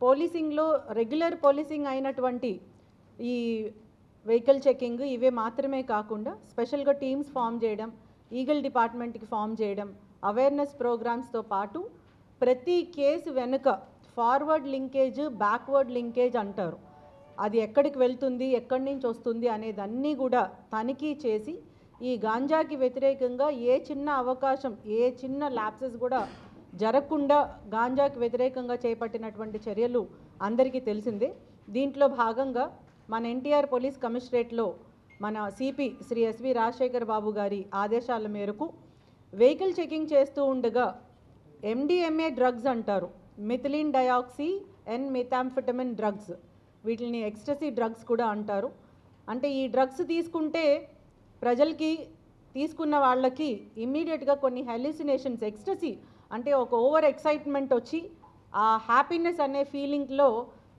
పోలీసింగ్లో regular policing అయినటువంటి ఈ vehicle checking ఇవే మాత్రమే కాకుండా స్పెషల్గా టీమ్స్ ఫామ్ చేయడం ఈగల్ డిపార్ట్మెంట్కి ఫామ్ చేయడం అవేర్నెస్ ప్రోగ్రామ్స్తో పాటు ప్రతి కేసు వెనుక ఫార్వర్డ్ లింకేజ్ బ్యాక్వర్డ్ లింకేజ్ అంటారు. అది ఎక్కడికి వెళ్తుంది ఎక్కడి నుంచి వస్తుంది అనేదన్నీ కూడా తనిఖీ చేసి ఈ గాంజాకి వ్యతిరేకంగా ఏ చిన్న అవకాశం ఏ చిన్న ల్యాప్సెస్ కూడా జరగకుండా గాంజాకి వ్యతిరేకంగా చేపట్టినటువంటి చర్యలు అందరికీ తెలిసిందే. దీంట్లో భాగంగా మన ఎన్టీఆర్ పోలీస్ కమిషనరేట్లో మన సిపి శ్రీ ఎస్వి రాజశేఖర్ బాబు గారి ఆదేశాల మేరకు వెహికల్ చెకింగ్ చేస్తూ ఉండగా ఎండిఎంఏ డ్రగ్స్ అంటారు. Methylene dioxy and methamphetamine drugs వీటిని ఎక్స్ట్రసీ డ్రగ్స్ కూడా అంటారు. అంటే ఈ డ్రగ్స్ తీసుకుంటే ప్రజలకి తీసుకున్న వాళ్ళకి ఇమ్మీడియట్గా కొన్ని హెల్యూసినేషన్స్ ఎక్స్ట్రసీ అంటే ఒక ఓవర్ ఎక్సైట్మెంట్ వచ్చి ఆ హ్యాపీనెస్ అనే ఫీలింగ్లో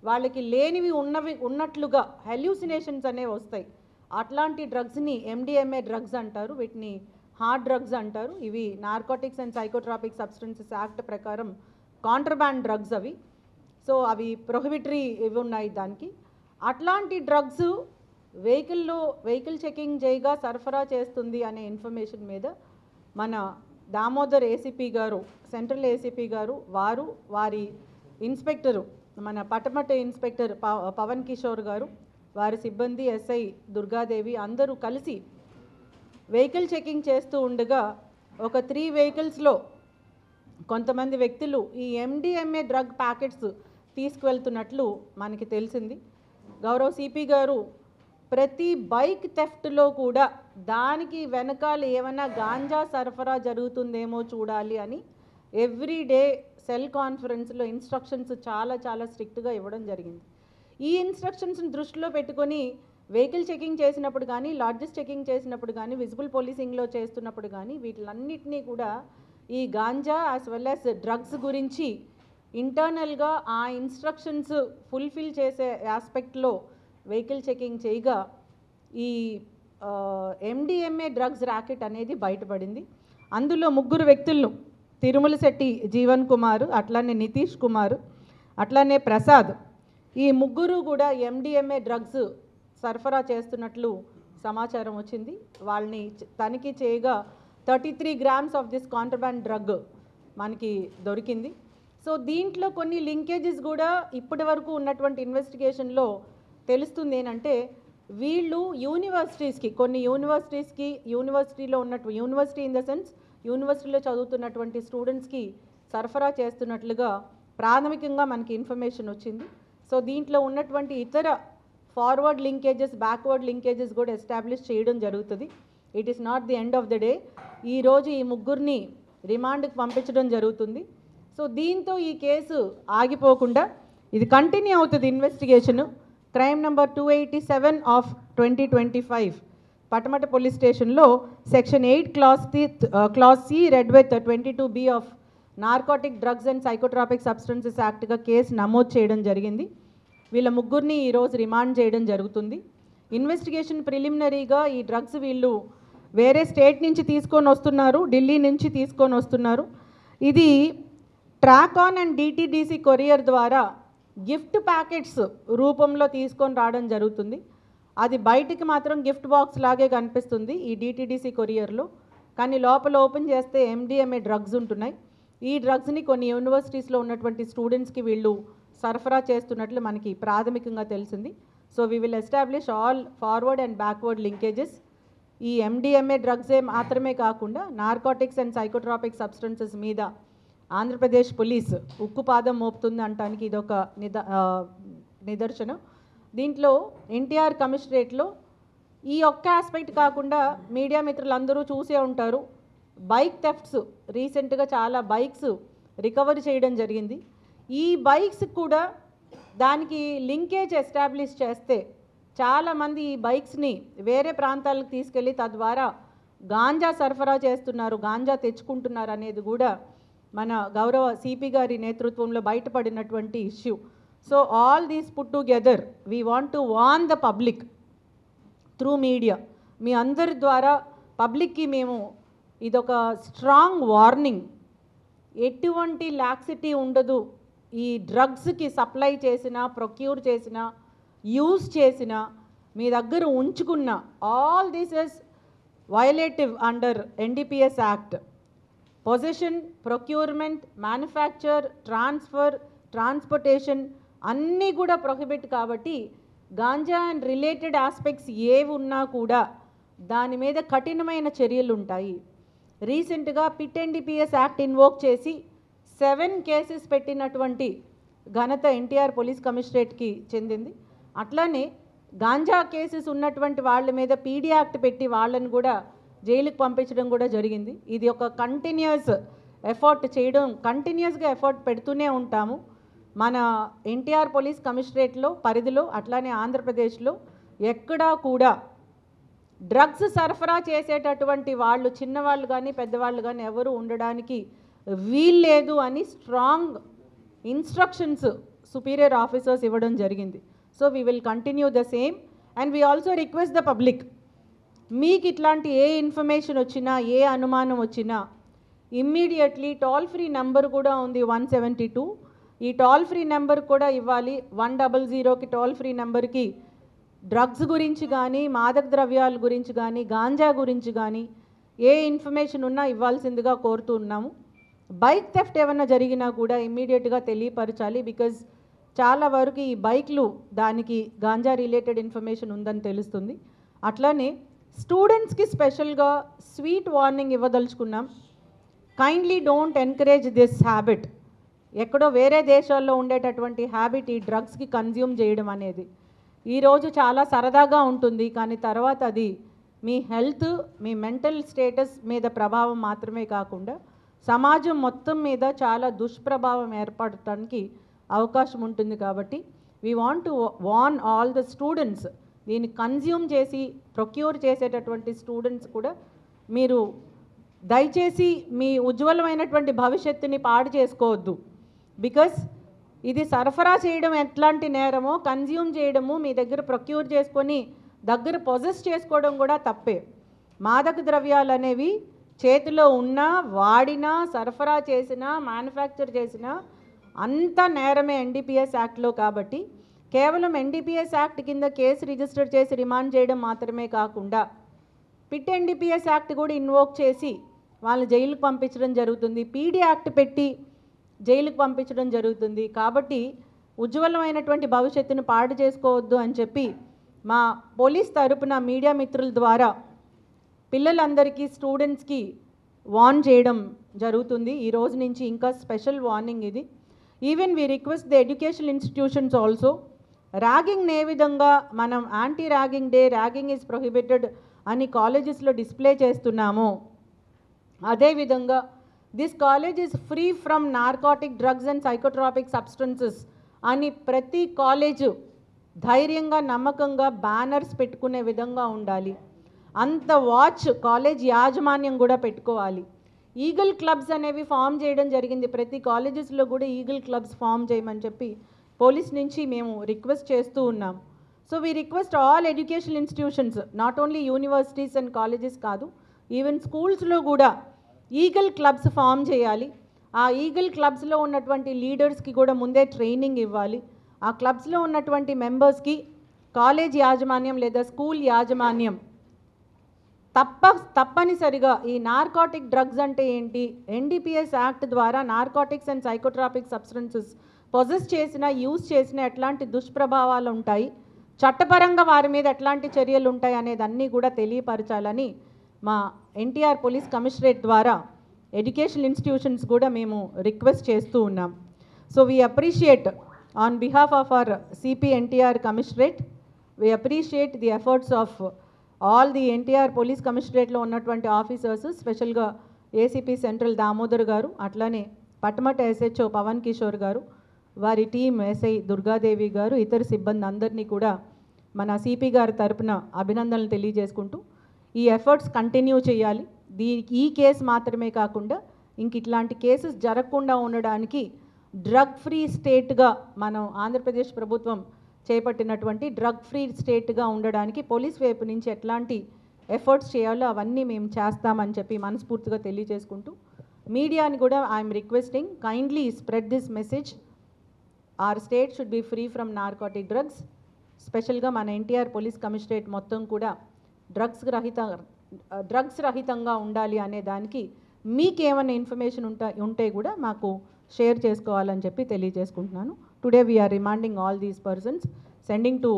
వాళ్ళకి లేనివి ఉన్నవి ఉన్నట్లుగా హెల్యూసినేషన్స్ అనేవి వస్తాయి. అట్లాంటి డ్రగ్స్ని ఎండిఎంఏ డ్రగ్స్ అంటారు వీటిని హార్డ్ డ్రగ్స్ అంటారు. ఇవి narcotics and psychotropic substances act ప్రకారం కాంట్రబ్యాండ్ డ్రగ్స్ అవి. సో అవి ప్రొహిబిటరీ ఇవి ఉన్నాయి దానికి. అట్లాంటి డ్రగ్స్ వెహికల్లో వెహికల్ చెకింగ్ చేయగా సరఫరా చేస్తుంది అనే ఇన్ఫర్మేషన్ మీద మన దామోదర్ ఏసీపీ గారు సెంట్రల్ ఏసీపీ గారు వారు వారి ఇన్స్పెక్టరు మన పటమట ఇన్స్పెక్టర్ పవన్ కిషోర్ గారు వారి సిబ్బంది ఎస్ఐ దుర్గాదేవి అందరూ కలిసి వెహికల్ చెకింగ్ చేస్తూ ఉండగా ఒక త్రీ వెహికల్స్లో కొంతమంది వ్యక్తులు ఈ ఎండిఎంఏ డ్రగ్ ప్యాకెట్స్ తీసుకువెళ్తున్నట్లు మనకి తెలిసింది. గౌరవ్ సిపి గారు ప్రతి బైక్ థెఫ్ట్లో కూడా దానికి వెనకాల ఏమైనా గాంజా సరఫరా జరుగుతుందేమో చూడాలి అని ఎవ్రీ డే సెల్ కాన్ఫరెన్స్లో ఇన్స్ట్రక్షన్స్ చాలా చాలా స్ట్రిక్ట్గా ఇవ్వడం జరిగింది. ఈ ఇన్స్ట్రక్షన్స్ని దృష్టిలో పెట్టుకొని వెహికల్ చెకింగ్ చేసినప్పుడు కానీ లాడ్జెస్ చెకింగ్ చేసినప్పుడు కానీ విజిబుల్ పోలీసింగ్లో చేస్తున్నప్పుడు కానీ వీటిలన్నింటినీ కూడా ఈ ganja as well as drugs గురించి ఇంటర్నల్గా ఆ ఇన్స్ట్రక్షన్స్ ఫుల్ఫిల్ చేసే ఆస్పెక్ట్లో వెహికల్ చెకింగ్ చేయగా ఈ ఎండిఎంఏ డ్రగ్స్ ర్యాకెట్ అనేది బయటపడింది. అందులో ముగ్గురు వ్యక్తులను తిరుమల శెట్టి జీవన్ కుమార్ అట్లానే నితీష్ కుమార్ అట్లానే ప్రసాద్ ఈ ముగ్గురు కూడా ఎండిఎంఏ డ్రగ్స్ సరఫరా చేస్తున్నట్లు సమాచారం వచ్చింది. వాళ్ళని తనిఖీ చేయగా thirty three grams of this contraband drug మనకి దొరికింది. సో దీంట్లో కొన్ని లింకేజెస్ కూడా ఇప్పటి వరకు ఉన్నటువంటి ఇన్వెస్టిగేషన్లో తెలుస్తుంది ఏంటంటే వీళ్ళు యూనివర్సిటీస్కి కొన్ని యూనివర్సిటీస్కి యూనివర్సిటీలో ఉన్నట్టు యూనివర్సిటీ ఇన్ ద సెన్స్ యూనివర్సిటీలో చదువుతున్నటువంటి స్టూడెంట్స్కి సరఫరా చేస్తున్నట్లుగా ప్రాథమికంగా మనకి ఇన్ఫర్మేషన్ వచ్చింది. సో దీంట్లో ఉన్నటువంటి ఇతర ఫార్వర్డ్ లింకేజెస్ బ్యాక్వర్డ్ లింకేజెస్ కూడా ఎస్టాబ్లిష్ చేయడం జరుగుతుంది. It is not the end of the day. ఈరోజు ఈ ముగ్గురిని రిమాండ్కి పంపించడం జరుగుతుంది. సో దీంతో ఈ కేసు ఆగిపోకుండా ఇది కంటిన్యూ అవుతుంది investigation. Crime number two eighty seven of twenty twenty five Patamata police స్టేషన్లో section eight clause the clause C read with twenty two B of narcotic drugs and psychotropic substances యాక్ట్గా case నమోదు చేయడం జరిగింది. వీళ్ళ ముగ్గురిని ఈరోజు remand చేయడం జరుగుతుంది. Investigation ప్రిలిమినరీగా ఈ డ్రగ్స్ వీళ్ళు వేరే స్టేట్ నుంచి తీసుకొని వస్తున్నారు ఢిల్లీ నుంచి తీసుకొని వస్తున్నారు. ఇది track on and DTDC courier ద్వారా గిఫ్ట్ ప్యాకెట్స్ రూపంలో తీసుకొని రావడం జరుగుతుంది. అది బయటికి మాత్రం గిఫ్ట్ బాక్స్ లాగే కనిపిస్తుంది ఈ డిటిడిసి కొరియర్లో. కానీ లోపల ఓపెన్ చేస్తే ఎండిఎంఏ డ్రగ్స్ ఉంటున్నాయి. ఈ డ్రగ్స్ని కొన్ని యూనివర్సిటీస్లో ఉన్నటువంటి స్టూడెంట్స్కి వీళ్ళు సరఫరా చేస్తున్నట్లు మనకి ప్రాథమికంగా తెలిసింది. So we will establish all forward and backward linkages ఈ ఎండిఎంఏ డ్రగ్సే మాత్రమే కాకుండా నార్కోటిక్స్ అండ్ సైకోట్రాపిక్ సబ్స్టెన్సెస్ మీద ఆంధ్రప్రదేశ్ పోలీస్ ఉక్కు పాదం మోపుతుంది అంటానికి ఇదొక నిద నిదర్శనం. దీంట్లో ఎన్టీఆర్ కమిషనరేట్లో ఈ ఒక్క ఆస్పెక్ట్ కాకుండా మీడియా మిత్రులందరూ చూసే ఉంటారు. బైక్ థెఫ్ట్స్ రీసెంట్గా చాలా బైక్స్ రికవరీ చేయడం జరిగింది. ఈ బైక్స్ కూడా దానికి లింకేజ్ ఎస్టాబ్లిష్ చేస్తే చాలామంది ఈ బైక్స్ని వేరే ప్రాంతాలకు తీసుకెళ్ళి తద్వారా గాంజా సరఫరా చేస్తున్నారు గాంజా తెచ్చుకుంటున్నారు అనేది కూడా మన గౌరవ సిపి గారి నేతృత్వంలో బయటపడినటువంటి issue. So all these put together we want to warn the public through media మీ అందరి ద్వారా పబ్లిక్కి మేము ఇదొక స్ట్రాంగ్ వార్నింగ్ ఎటువంటి లాక్సిటీ ఉండదు. ఈ డ్రగ్స్కి సప్లై చేసిన ప్రొక్యూర్ చేసిన యూజ్ చేసిన మీ దగ్గర ఉంచుకున్న all this is violative under NDPS act possession procurement manufacture transfer transportation అన్నీ కూడా ప్రొహిబిట్ కాబట్టి గాంజా అండ్ రిలేటెడ్ ఆస్పెక్ట్స్ ఏవి ఉన్నా కూడా దాని మీద కఠినమైన చర్యలు ఉంటాయి. రీసెంట్గా పిట్ ఎన్డీపీఎస్ యాక్ట్ ఇన్వోక్ చేసి సెవెన్ కేసెస్ పెట్టినటువంటి ఘనత ఎన్టీఆర్ పోలీస్ కమిషనరేట్కి చెందింది. అట్లానే గాంజా కేసెస్ ఉన్నటువంటి వాళ్ళ మీద పీడీ యాక్ట్ పెట్టి వాళ్ళని కూడా జైలుకి పంపించడం కూడా జరిగింది. ఇది ఒక కంటిన్యూస్ ఎఫర్ట్ చేయడం కంటిన్యూస్గా ఎఫర్ట్ పెడుతూనే ఉంటాము. మన ఎన్టీఆర్ పోలీస్ కమిషనరేట్లో పరిధిలో అట్లానే ఆంధ్రప్రదేశ్లో ఎక్కడా కూడా డ్రగ్స్ సరఫరా చేసేటటువంటి వాళ్ళు చిన్నవాళ్ళు కానీ పెద్దవాళ్ళు కానీ ఎవరు ఉండడానికి వీల్లేదు అని స్ట్రాంగ్ ఇన్స్ట్రక్షన్స్ సుపీరియర్ ఆఫీసర్స్ ఇవ్వడం జరిగింది. So we will continue the same and we also request the public మీకు ఇట్లాంటి ఏ ఇన్ఫర్మేషన్ వచ్చినా ఏ అనుమానం వచ్చినా ఇమ్మీడియట్లీ టోల్ ఫ్రీ నెంబర్ కూడా ఉంది వన్ సెవెంటీ టూ. ఈ టోల్ ఫ్రీ నెంబర్ కూడా ఇవ్వాలి. వన్ డబల్ జీరోకి టోల్ ఫ్రీ నెంబర్కి డ్రగ్స్ గురించి కానీ మాదక ద్రవ్యాల గురించి కానీ గాంజా గురించి కానీ ఏ ఇన్ఫర్మేషన్ ఉన్నా ఇవ్వాల్సిందిగా కోరుతూ ఉన్నాము. బైక్ థెఫ్ట్ ఏమన్నా జరిగినా కూడా ఇమ్మీడియట్గా తెలియపరచాలి బికాజ్ చాలా వరకు ఈ బైక్లు దానికి గాంజా రిలేటెడ్ ఇన్ఫర్మేషన్ ఉందని తెలుస్తుంది. అట్లానే స్టూడెంట్స్కి స్పెషల్గా sweet warning ఇవ్వదలుచుకున్నాం. Kindly don't encourage this habit ఎక్కడో వేరే దేశాల్లో ఉండేటటువంటి హ్యాబిట్ ఈ డ్రగ్స్కి కన్జ్యూమ్ చేయడం అనేది. ఈరోజు చాలా సరదాగా ఉంటుంది కానీ తర్వాత అది మీ హెల్త్ మీ మెంటల్ స్టేటస్ మీద ప్రభావం మాత్రమే కాకుండా సమాజం మొత్తం మీద చాలా దుష్ప్రభావం ఏర్పడటానికి అవకాశం ఉంటుంది కాబట్టి we want to warn all the students దీన్ని కన్జ్యూమ్ చేసి ప్రొక్యూర్ చేసేటటువంటి స్టూడెంట్స్ కూడా మీరు దయచేసి మీ ఉజ్వలమైనటువంటి భవిష్యత్తుని పాడు చేసుకోవద్దు. బికాస్ ఇది సరఫరా చేయడం ఎట్లాంటి నేరమో కన్జ్యూమ్ చేయడము మీ దగ్గర ప్రొక్యూర్ చేసుకొని దగ్గర పొజెస్ చేసుకోవడం కూడా తప్పే. మాదక ద్రవ్యాలు అనేవి చేతిలో ఉన్నా వాడినా సరఫరా చేసినా మ్యానుఫ్యాక్చర్ చేసినా అంత నేరమే ఎన్డీపీఎస్ యాక్ట్లో కాబట్టి కేవలం ఎన్డీపీఎస్ యాక్ట్ కింద కేసు రిజిస్టర్ చేసి రిమాండ్ చేయడం మాత్రమే కాకుండా పిట్ ఎన్డీపీఎస్ యాక్ట్ కూడా ఇన్వోక్ చేసి వాళ్ళని జైలుకు పంపించడం జరుగుతుంది. పీడీ యాక్ట్ పెట్టి జైలుకు పంపించడం జరుగుతుంది. కాబట్టి ఉజ్వలమైనటువంటి భవిష్యత్తును పాడు చేసుకోవద్దు అని చెప్పి మా పోలీస్ తరపున మీడియా మిత్రుల ద్వారా పిల్లలందరికీ స్టూడెంట్స్కి వార్న్ చేయడం జరుగుతుంది. ఈ రోజు నుంచి ఇంకా స్పెషల్ వార్నింగ్ ఇది. Even we request the education institutions also ragging ఏ విధంగా మనం anti ragging day ragging is prohibited అని కాలేజెస్లో డిస్ప్లే చేస్తున్నాము. అదేవిధంగా this college is free from narcotic drugs and psychotropic substances అని ప్రతి కాలేజు ధైర్యంగా నమ్మకంగా బ్యానర్స్ పెట్టుకునే విధంగా ఉండాలి. అంత వాచ్ కాలేజ్ యాజమాన్యం కూడా పెట్టుకోవాలి. ఈగల్ క్లబ్స్ అనేవి ఫామ్ చేయడం జరిగింది. ప్రతి కాలేజెస్లో కూడా ఈగల్ క్లబ్స్ ఫామ్ చేయమని చెప్పి పోలీస్ నుంచి మేము రిక్వెస్ట్ చేస్తూ ఉన్నాం. So we request all education institutions not only universities and colleges కాదు ఈవెన్ స్కూల్స్లో కూడా ఈగల్ క్లబ్స్ ఫామ్ చేయాలి. ఆ ఈగల్ క్లబ్స్లో ఉన్నటువంటి లీడర్స్కి కూడా ముందే ట్రైనింగ్ ఇవ్వాలి. ఆ క్లబ్స్లో ఉన్నటువంటి మెంబర్స్కి కాలేజ్ యాజమాన్యం లేదా స్కూల్ యాజమాన్యం తప్ప తప్పనిసరిగా ఈ నార్కాటిక్ డ్రగ్స్ అంటే ఏంటి? ఎన్డీపీఎస్ యాక్ట్ ద్వారా narcotics and psychotropic substances possess చేసిన యూజ్ చేసిన ఎట్లాంటి దుష్ప్రభావాలు ఉంటాయి? చట్టపరంగా వారి మీద ఎట్లాంటి చర్యలు ఉంటాయి అనేది అన్నీ కూడా తెలియపరచాలని మా ఎన్టీఆర్ పోలీస్ కమిషనరేట్ ద్వారా ఎడ్యుకేషన్ ఇన్స్టిట్యూషన్స్ కూడా మేము రిక్వెస్ట్ చేస్తూ ఉన్నాం. So we appreciate on behalf of our CP NTR commissionerate we appreciate the efforts of all the NTR police కమిషనరేట్లో ఉన్నటువంటి ఆఫీసర్స్ స్పెషల్గా ఏసీపీ సెంట్రల్ దామోదర్ గారు అట్లానే పట్టమట ఎస్హెచ్ఓ పవన్ కిషోర్ గారు వారి టీం ఎస్ఐ దుర్గాదేవి గారు ఇతర సిబ్బంది అందరినీ కూడా మన సిపి గారి తరపున అభినందనలు తెలియజేసుకుంటూ ఈ ఎఫర్ట్స్ కంటిన్యూ చేయాలి. దీ ఈ కేసు మాత్రమే కాకుండా ఇంక ఇట్లాంటి కేసెస్ జరగకుండా ఉండడానికి డ్రగ్ ఫ్రీ స్టేట్గా మనం ఆంధ్రప్రదేశ్ ప్రభుత్వం చేపట్టినటువంటి డ్రగ్ ఫ్రీ స్టేట్గా ఉండడానికి పోలీస్ వైపు నుంచి ఎట్లాంటి ఎఫర్ట్స్ చేయాలో అవన్నీ మేము చేస్తామని చెప్పి మనస్ఫూర్తిగా తెలియజేసుకుంటూ మీడియాని కూడా I'm requesting kindly spread this message. Our state should be free from narcotic drugs స్పెషల్గా మన ఎన్టీఆర్ పోలీస్ కమిషనరేట్ మొత్తం కూడా డ్రగ్స్ రహిత డ్రగ్స్ రహితంగా ఉండాలి అనే దానికి మీకేమైనా ఇన్ఫర్మేషన్ ఉంటా ఉంటే కూడా మాకు షేర్ చేసుకోవాలని చెప్పి తెలియజేసుకుంటున్నాను. Today we are remanding all these persons sending to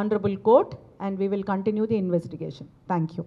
honourable court and we will continue the investigation thank you